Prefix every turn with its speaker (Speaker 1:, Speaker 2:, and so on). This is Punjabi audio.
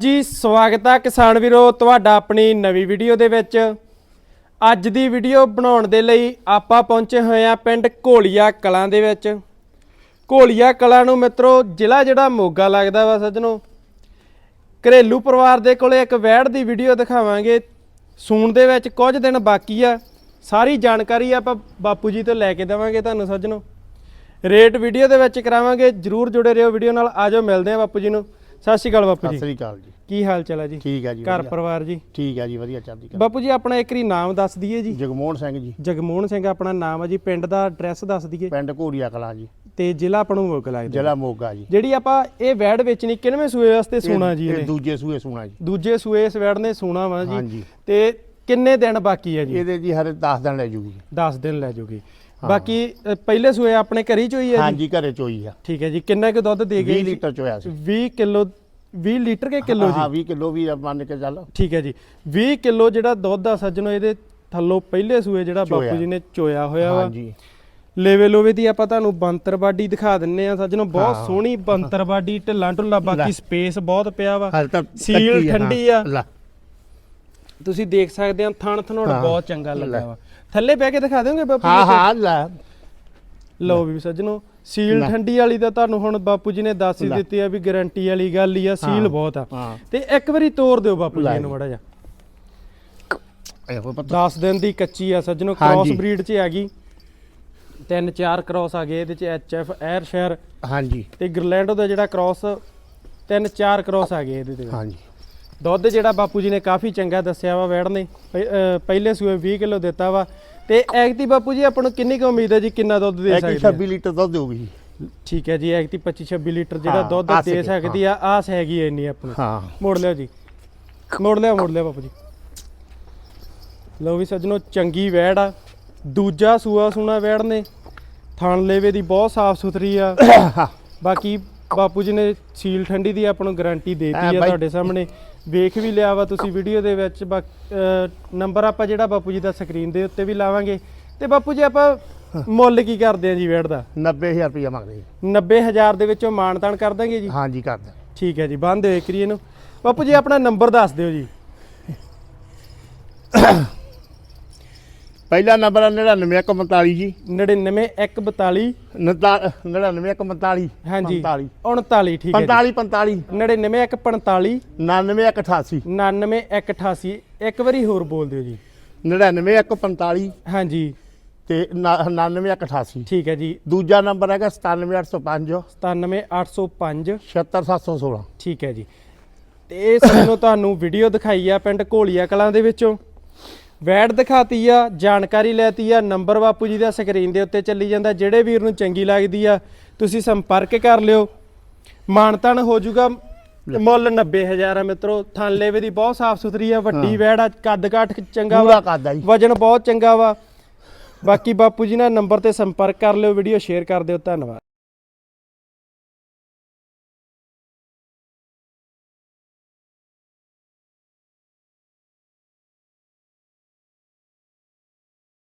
Speaker 1: ਜੀ, ਸਵਾਗਤ ਹੈ ਕਿਸਾਨ ਵੀਰੋ, ਤੁਹਾਡਾ ਆਪਣੀ ਨਵੀਂ ਵੀਡੀਓ ਦੇ ਵਿੱਚ। ਅੱਜ ਦੀ ਵੀਡੀਓ ਬਣਾਉਣ ਦੇ ਲਈ ਆਪਾਂ ਪਹੁੰਚੇ ਹੋਏ ਆ ਪਿੰਡ ਘੋਲੀਆ ਕਲਾਂ ਦੇ ਵਿੱਚ। ਘੋਲੀਆ ਕਲਾਂ ਨੂੰ ਮਿੱਤਰੋ, ਜ਼ਿਲ੍ਹਾ ਜਿਹੜਾ ਮੋਗਾ ਲੱਗਦਾ ਵਾ ਸੱਜਣੋ। ਘਰੇਲੂ ਪਰਿਵਾਰ ਦੇ ਕੋਲੇ ਇੱਕ ਵੈੜ ਦੀ ਵੀਡੀਓ ਦਿਖਾਵਾਂਗੇ। ਸੂਣ ਦੇ ਵਿੱਚ ਕੁਝ ਦਿਨ ਬਾਕੀ ਆ। ਸਾਰੀ ਜਾਣਕਾਰੀ ਆਪਾਂ ਬਾਪੂ ਜੀ ਤੋਂ ਲੈ ਕੇ ਦੇਵਾਂਗੇ ਤੁਹਾਨੂੰ ਸੱਜਣੋ। ਰੇਟ ਵੀਡੀਓ ਦੇ ਵਿੱਚ ਕਰਾਵਾਂਗੇ। ਜਰੂਰ ਜੁੜੇ ਰਹੋ ਵੀਡੀਓ ਨਾਲ। ਆਜੋ ਮਿਲਦੇ ਆ ਬਾਪੂ ਜੀ ਨੂੰ। ਸਤਿ ਸ਼੍ਰੀ ਅਕਾਲ ਬਾਪੂ
Speaker 2: ਸਤਿ
Speaker 1: ਜੀ
Speaker 2: ਸ੍ਰੀ ਅਕਾਲ ਜੀ।
Speaker 1: ਕੀ ਹਾਲ ਚਾਲ ਹੈ ਜੀ?
Speaker 2: ਠੀਕ ਹੈ ਜੀ
Speaker 1: ਘਰ
Speaker 2: ਵਧੀਆ।
Speaker 1: ਪਰਿਵਾਰ ਜੀ?
Speaker 2: ਠੀਕ ਹੈ ਜੀ ਵਧੀਆ ਚੱਲਦੀ ਕਰ
Speaker 1: ਬਾਪੂ ਜੀ ਆਪਣਾ ਇੱਕ ਰੀ ਨਾਮ ਦੱਸ ਦਈਏ ਜੀ।
Speaker 2: ਜਗਮੋਹਨ ਸਿੰਘ ਜੀ।
Speaker 1: ਜਗਮੋਹਨ ਸਿੰਘ ਆਪਣਾ ਨਾਮ ਹੈ ਜੀ। ਪਿੰਡ ਦਾ ਐਡਰੈਸ ਦੱਸ ਦਈਏ।
Speaker 2: ਪਿੰਡ ਘੋੜੀਆ ਕਲਾਂ ਜੀ।
Speaker 1: ਤੇ ਜ਼ਿਲ੍ਹਾ ਆਪਾਂ ਨੂੰ ਮੁੱਕ ਲੱਗਦਾ
Speaker 2: ਜ਼ਿਲ੍ਹਾ ਮੋਗਾ ਜੀ।
Speaker 1: ਜਿਹੜੀ ਆਪਾਂ ਇਹ ਵੈੜ ਵੇਚਣੀ ਕਿੰਨਵੇਂ ਸੂਏ ਵਾਸਤੇ ਸੋਨਾ ਜੀ
Speaker 2: ਇਹ
Speaker 1: ਇਹਨੇ
Speaker 2: ਦੂਜੇ ਸੂਏ ਸੁਣਾ ਜੀ।
Speaker 1: ਦੂਜੇ ਸੂਏ ਇਸ ਵੈੜ ਨੇ ਸੋਨਾ ਵਾ ਜੀ।
Speaker 2: ਹਾਂਜੀ।
Speaker 1: ਤੇ ਕਿੰਨੇ ਦਿਨ ਬਾਕੀ ਹੈ ਜੀ?
Speaker 2: ਇਹਦੇ ਜੀ ਹਰੇ 10 ਦਿਨ ਲੈ ਜੂਗੀ।
Speaker 1: 10 ਦਿਨ ਲੈ ਜੂਗੀ। ਬਾਕੀ ਅ, ਪਹਿਲੇ ਸੂਏ ਆਪਣੇ ਘਰੀ ਚ ਹੋਈ ਹੈ ਜੀ?
Speaker 2: ਹਾਂਜੀ ਘਰੇ ਚੋਈ ਆ।
Speaker 1: ਠੀਕ ਹੈ ਜੀ। ਕਿੰਨਾ ਕੁ ਦੁੱਧ ਦੇ
Speaker 2: 20
Speaker 1: ਗਈ
Speaker 2: ਲੀਟਰ ਚੋਇਆ ਸੀ।
Speaker 1: 20 ਕਿਲੋ 20 ਲੀਟਰ ਕੇ ਕਿਲੋ
Speaker 2: ਹਾਂ
Speaker 1: ਜੀ?
Speaker 2: 20 ਕਿਲੋ ਵੀ ਮੰਨ ਕੇ ਚੱਲ।
Speaker 1: ਠੀਕ ਹੈ ਜੀ। 20 ਕਿਲੋ ਜਿਹੜਾ ਦੁੱਧ ਆ ਸੱਜਣੋ ਇਹਦੇ ਥੱਲੋਂ ਪਹਿਲੇ ਸੂਏ ਜਿਹੜਾ ਬਾਪੂ
Speaker 2: ਚੋਇਆ।
Speaker 1: ਜੀ ਨੇ ਚੋਇਆ ਹੋਇਆ ਵਾ।
Speaker 2: ਹਾਂਜੀ।
Speaker 1: ਲੇਵੇ ਲੋਵੇ ਦੀ ਆਪਾਂ ਤੁਹਾਨੂੰ ਬੰਤਰ ਬਾਡੀ ਦਿਖਾ ਦਿੰਨੇ ਆ ਸੱਜਣੋ। ਬਹੁਤ
Speaker 2: ਹਾਂ।
Speaker 1: ਸੋਹਣੀ ਬੰਤਰ ਬਾਡੀ ਢਿੱਲਾਂ ਢੁੱਲਾ ਬਾਕੀ
Speaker 2: ਲੈ।
Speaker 1: ਸਪੇਸ ਬਹੁਤ ਪਿਆ ਵਾ।
Speaker 2: ਹਾਲੇ ਤਾਂ
Speaker 1: ਸੀਲ ਠੰਡੀ ਆ।
Speaker 2: ਹਾਂ, ਲੈ।
Speaker 1: ਤੁਸੀਂ ਦੇਖ ਸਕਦੇ ਆ ਥਣ ਥਨੋੜ। ਬਹੁਤ ਚੰਗਾ ਲੱਗਾ। ਵਾ ਥੱਲੇ ਬਹਿ ਕੇ ਦਿਖਾ ਦਿਓਗੇ ਬਾਪੂ
Speaker 2: ਹਾਂ ਹਾਂ ਲੈ
Speaker 1: ਲਓ ਵੀ ਸੱਜਣੋ ਸੀਲ। ਠੰਡੀ ਵਾਲੀ ਤਾਂ ਤੁਹਾਨੂੰ ਹੁਣ ਬਾਪੂ ਜੀ ਨੇ ਦੱਸ ਹੀ। ਦਿੱਤੀ ਆ ਵੀ ਗਾਰੰਟੀ ਵਾਲੀ ਗੱਲ ਹੀ ਆ ਸੀਲ। ਬਹੁਤ ਆ ਤੇ ਇੱਕ ਵਾਰੀ ਤੋੜ ਦਿਓ ਬਾਪੂ ਜੀ
Speaker 2: ਜੀ।
Speaker 1: ਮੜਾ ਜਾ
Speaker 2: ਇਹੋ ਪਤਾ
Speaker 1: 10 ਦਿਨ ਦੀ ਕੱਚੀ ਆ ਸੱਜਣੋ। ਕ੍ਰਾਸ ਬਰੀਡ 'ਚ ਆ ਗਈ ਤਿੰਨ ਚਾਰ ਕ੍ਰਾਸ ਆ ਗਏ ਇਹਦੇ 'ਚ ਐਚ ਐਫ ਐਰ ਸ਼ਹਿਰ
Speaker 2: ਹਾਂਜੀ
Speaker 1: ਤੇ ਗ੍ਰਲੈਂਡੋ ਦਾ ਜਿਹੜਾ ਕ੍ਰਾਸ ਤਿੰਨ ਚਾਰ ਕ੍ਰਾਸ ਆ ਗਏ ਇਹਦੇ ਤੇ
Speaker 2: ਹਾਂਜੀ
Speaker 1: ਦੁੱਧ ਜਿਹੜਾ ਬਾਪੂ ਜੀ ਨੇ ਕਾਫੀ ਚੰਗਾ ਦੱਸਿਆ ਵਾ ਵੈੜ ਨੇ ਪਹਿਲੇ ਸੂਏ 20 ਕਿਲੋ ਦਿੱਤਾ ਵਾ। ਤੇ ਐਗਤੀ ਬਾਪੂ ਜੀ ਆਪਾਂ ਨੂੰ ਕਿੰਨੀ ਕੁ ਉਮੀਦ ਹੈ ਜੀ ਕਿੰਨਾ ਦੁੱਧ ਦੇ ਸਕਦੇ
Speaker 2: 26 ਲੀਟਰ ਦੁੱਧ ਦੇਊਗੀ?
Speaker 1: ਠੀਕ ਹੈ ਜੀ ਐਗਤੀ 25 26 ਲੀਟਰ ਜਿਹੜਾ
Speaker 2: ਹਾਂ,
Speaker 1: ਦੁੱਧ ਦੇ ਸਕਦੀ ਆ ਆਸ ਹੈਗੀ ਇੰਨੀ ਆਪਾਂ ਨੂੰ।
Speaker 2: ਹਾਂ।
Speaker 1: ਮੋੜ ਲਿਓ ਜੀ। ਮੋੜ ਲਿਆ ਮੋੜ ਲਿਆ ਬਾਪੂ ਜੀ। ਲਓ ਵੀ ਸੱਜਣੋ ਚੰਗੀ ਵੈੜ ਆ। ਦੂਜਾ ਸੂਆ ਸੂਣਾ ਵੈੜ ਨੇ। ਥਣ ਲੇਵੇ ਦੀ ਬਹੁਤ ਸਾਫ਼ ਸੁਥਰੀ ਆ। ਬਾਕੀ ਬਾਪੂ ਜੀ ਨੇ ਸੀਲ ਠੰਡੀ ਦੀ ਆਪਾਂ ਨੂੰ ਗਾਰੰਟੀ ਦੇਤੀ
Speaker 2: ਹਾਂ
Speaker 1: ਆ। ਤੁਹਾਡੇ ਸਾਹਮਣੇ। ਵੇਖ ਵੀ ਲਿਆ ਵਾ ਤੁਸੀਂ ਵੀਡੀਓ ਦੇ ਵਿੱਚ। ਨੰਬਰ ਆਪਾਂ ਜਿਹੜਾ ਬਾਪੂ ਜੀ ਦਾ ਸਕਰੀਨ ਦੇ ਉੱਤੇ ਵੀ ਲਾਵਾਂਗੇ। ਤੇ ਬਾਪੂ ਜੀ ਆਪਾਂ ਮੁੱਲ ਕੀ ਕਰਦੇ ਆ ਜੀ ਵੈੜ ਦਾ?
Speaker 2: 90000 ਰੁਪਇਆ ਮੰਗਦੇ ਜੀ।
Speaker 1: 90000 ਦੇ ਵਿੱਚੋਂ ਮਾਨਤਾਨ ਕਰ ਦਾਂਗੇ ਜੀ?
Speaker 2: ਹਾਂਜੀ ਕਰਦਾ
Speaker 1: ਠੀਕ ਹੈ ਜੀ ਬੰਦ ਦਿਓ ਇੱਕ ਰੀ ਇਹਨੂੰ। ਬਾਪੂ ਜੀ ਆਪਣਾ ਨੰਬਰ ਦੱਸ ਦਿਓ ਜੀ।
Speaker 2: ਪਹਿਲਾ ਨੰਬਰ 99145 ਜੀ।
Speaker 1: 99142
Speaker 2: 99145
Speaker 1: ਹਾਂਜੀ।
Speaker 2: 45
Speaker 1: 39 ਠੀਕ ਹੈ
Speaker 2: 45 45
Speaker 1: ਜੀ 99145
Speaker 2: 99188
Speaker 1: 99188 ਇੱਕ ਵਾਰੀ ਹੋਰ ਬੋਲ ਦਿਓ ਜੀ।
Speaker 2: 99145
Speaker 1: ਹਾਂਜੀ।
Speaker 2: ਤੇ 99188
Speaker 1: ਠੀਕ ਹੈ ਜੀ।
Speaker 2: ਦੂਜਾ ਨੰਬਰ ਹੈਗਾ 97805
Speaker 1: 97805
Speaker 2: 77716
Speaker 1: ਠੀਕ ਹੈ ਜੀ। ਤੇ ਇਹ ਸਾਨੂੰ ਤੁਹਾਨੂੰ ਵੀਡੀਓ ਦਿਖਾਈ ਆ ਪਿੰਡ ਘੋਲੀਆ ਕਲਾਂ ਦੇ ਵਿੱਚੋਂ। ਵੈਡ ਦਿਖਾਤੀ ਆ ਜਾਣਕਾਰੀ ਲੈਤੀ ਆ ਨੰਬਰ ਬਾਪੂ ਜੀ ਦਾ ਸਕਰੀਨ ਦੇ ਉੱਤੇ ਚੱਲੀ ਜਾਂਦਾ ਜਿਹੜੇ ਵੀਰ ਨੂੰ ਚੰਗੀ ਲੱਗਦੀ ਆ ਤੁਸੀਂ ਸੰਪਰਕ ਕਰ ਲਿਓ। ਮਾਨਤਨ ਹੋ ਜਾਊਗਾ ਮੁੱਲ 90000 ਆ ਮਿੱਤਰੋ ਥਾਂਲੇਵੇ ਦੀ ਬਹੁਤ ਸਾਫ਼ ਸੁਥਰੀ ਆ ਵੱਡੀ ਵੈੜ ਆ ਕੱਦ ਕਾਠ ਚੰਗਾ
Speaker 2: ਪੂਰਾ
Speaker 1: ਵਾ
Speaker 2: ਕਰਦਾ ਜੀ।
Speaker 1: ਵਜਨ ਬਹੁਤ ਚੰਗਾ ਵਾ। ਬਾਕੀ ਬਾਪੂ ਜੀ ਨਾਲ ਨੰਬਰ ਤੇ ਸੰਪਰਕ ਕਰ ਲਿਓ ਵੀਡੀਓ ਸ਼ੇਅਰ ਕਰ ਦਿਓ ਧੰਨਵਾਦ।